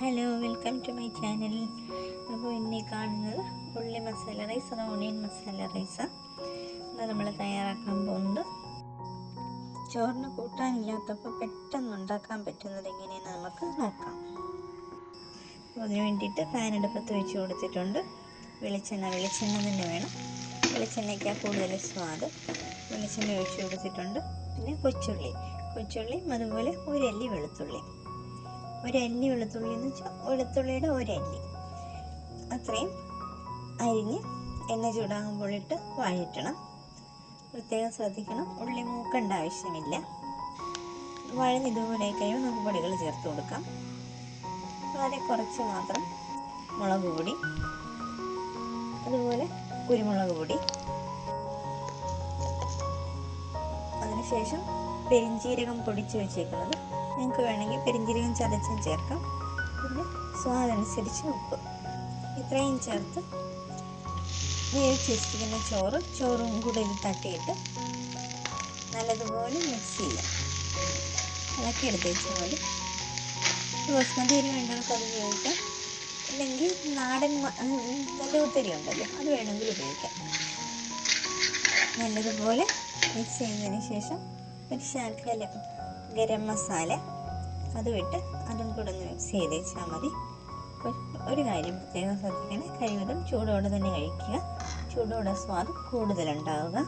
Hello welcome to my channel അപ്പോൾ ഇന്നീ കാണുന്നത് ഉള്ളി മസാല റൈസ് അത് ഓണിയൻ മസാല റൈസ് അത് നമ്മൾ തയ്യാറാക്കാൻ പോകുന്നത് ചോറിന് കൂട്ടാനില്ലാത്തപ്പോൾ പെട്ടെന്ന് ഉണ്ടാക്കാൻ പറ്റുന്നത് എങ്ങനെയെന്ന് നമുക്ക് നോക്കാം. അതിന് വേണ്ടിയിട്ട് ഫാൻ അടുപ്പത്ത് വെച്ച് കൊടുത്തിട്ടുണ്ട്. വെളിച്ചെണ്ണ വെളിച്ചെണ്ണ തന്നെ വേണം. വെളിച്ചെണ്ണയ്ക്കാണ് കൂടുതൽ സ്വാദ്. വെളിച്ചെണ്ണ ഒഴിച്ച് കൊടുത്തിട്ടുണ്ട്. പിന്നെ കൊച്ചുള്ളി. കൊച്ചുള്ളിയും അതുപോലെ ഒരല്ലി വെളുത്തുള്ളി. ഒരല്ലി വെളുത്തുള്ളി എന്ന് വെച്ചാൽ വെളുത്തുള്ളിയുടെ ഒരല്ലി. അത്രയും അരിഞ്ഞ് എണ്ണ ചൂടാകുമ്പോൾ ഇട്ട് വഴറ്റണം. പ്രത്യേകം ശ്രദ്ധിക്കണം. ഉള്ളി മൂക്കേണ്ട ആവശ്യമില്ല. വഴന്ന് ഇതുപോലെ കഴിയുമ്പോൾ നമുക്ക് പൊടികൾ ചേർത്ത് കൊടുക്കാം. വളരെ കുറച്ച് മാത്രം മുളക് പൊടി അതുപോലെ കുരുമുളക് പൊടി അതിനുശേഷം പെരിഞ്ജീരകം പൊടിച്ച് വെച്ചേക്കുന്നത്. നിങ്ങൾക്ക് വേണമെങ്കിൽ പെരിഞ്ജീരകം ചതച്ചും ചേർക്കാം. പിന്നെ സ്വാദനുസരിച്ച് ഉപ്പ്. ഇത്രയും ചേർത്ത് വേവിച്ച് വെച്ചിരിക്കുന്ന ചോറ് ചോറും കൂടെ ഇത് തട്ടിയിട്ട് നല്ലതുപോലെ മിക്സ് ചെയ്യാം. ഇളക്കിയെടുത്ത് വെച്ചാൽ മതി ബസ്മതി അരി വേണ്ടവർക്ക് അത് ഉപയോഗിക്കാം. അല്ലെങ്കിൽ നാടൻ നല്ല ഉത്തരി ഉണ്ടല്ലോ അത് വേണമെങ്കിൽ ഉപയോഗിക്കാം. നല്ലതുപോലെ മിക്സ് ചെയ്തതിന് ശേഷം ഒരു ഗരം മസാല അത് വിട്ട് അതും കൂടെ ഒന്ന് മിക്സ് ചെയ്ത് വെച്ചാൽ മതി. ഒരു കാര്യം പ്രത്യേകം ശ്രദ്ധിക്കണേ. കഴിവതും ചൂടോടെ തന്നെ കഴിക്കുക. ചൂടോടെ സ്വാദ് കൂടുതലുണ്ടാവുക.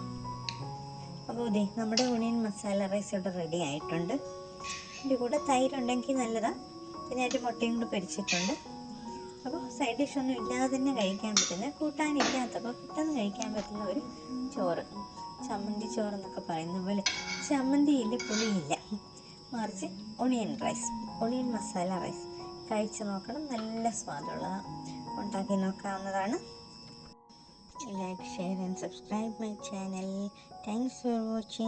അപ്പോൾ ഇതേ നമ്മുടെ ഒണിയൻ മസാല റൈസ് ഇവിടെ റെഡി ആയിട്ടുണ്ട്. ഇതിന്റെ കൂടെ തൈരുണ്ടെങ്കിൽ നല്ലതാണ് അതിന്റെ മുട്ടയും കൂടെ പൊരിച്ചിട്ടുണ്ട്. അപ്പോൾ സൈഡ് ഡിഷ് ഒന്നും ഇല്ലാതെ തന്നെ കഴിക്കാൻ പറ്റുന്ന കൂട്ടാനില്ലാത്തപ്പോൾ പെട്ടെന്ന് കഴിക്കാൻ പറ്റുന്ന ഒരു ചോറ്. ചമ്മന്തി ചോറ് എന്നൊക്കെ പറയുന്ന പോലെ ചമ്മന്തിയില്ല പുളിയില്ല. മറിച്ച് onion rice onion masala rice. കഴിച്ച് നോക്കണം നല്ല സ്വാദുള്ളതാണ് ഉണ്ടാക്കി നോക്കാവുന്നതാണ്. Like share and subscribe my channel thanks for watching